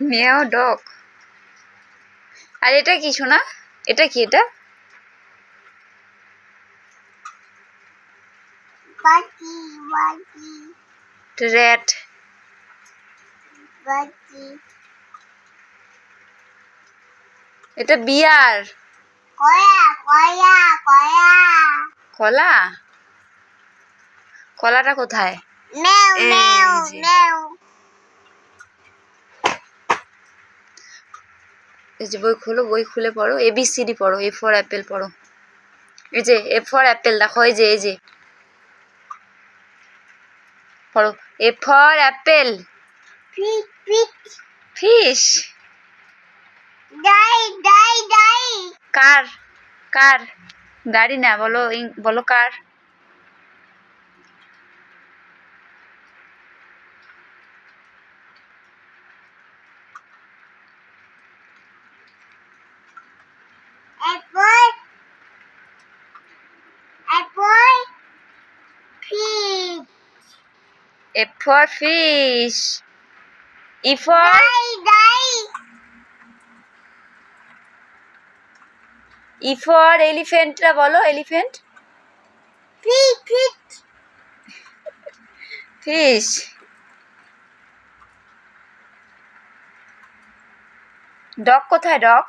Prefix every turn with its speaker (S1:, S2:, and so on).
S1: মেয়াও dog. আর এটা কি শোনা এটা কি এটা? এটা বিয়ার। কলা? কলাটা কোথায়?
S2: মেও মেও মেও
S1: এই যে বই খোলো বই খুলে পড়ো এ বি সি ডি পড়ো এ ফর অ্যাপেল পড়ো। এই যে এ ফর অ্যাপেল দেখো এই যে এই যে। পড়ো A for apple fish
S2: die die die
S1: car car? গাড়ি না বলো বলো car
S2: apple apple pick
S1: A for fish E for
S2: die die
S1: E for এলিফেন্টটা বলো elephant
S2: pick pick
S1: fish dog কোথায় ডগ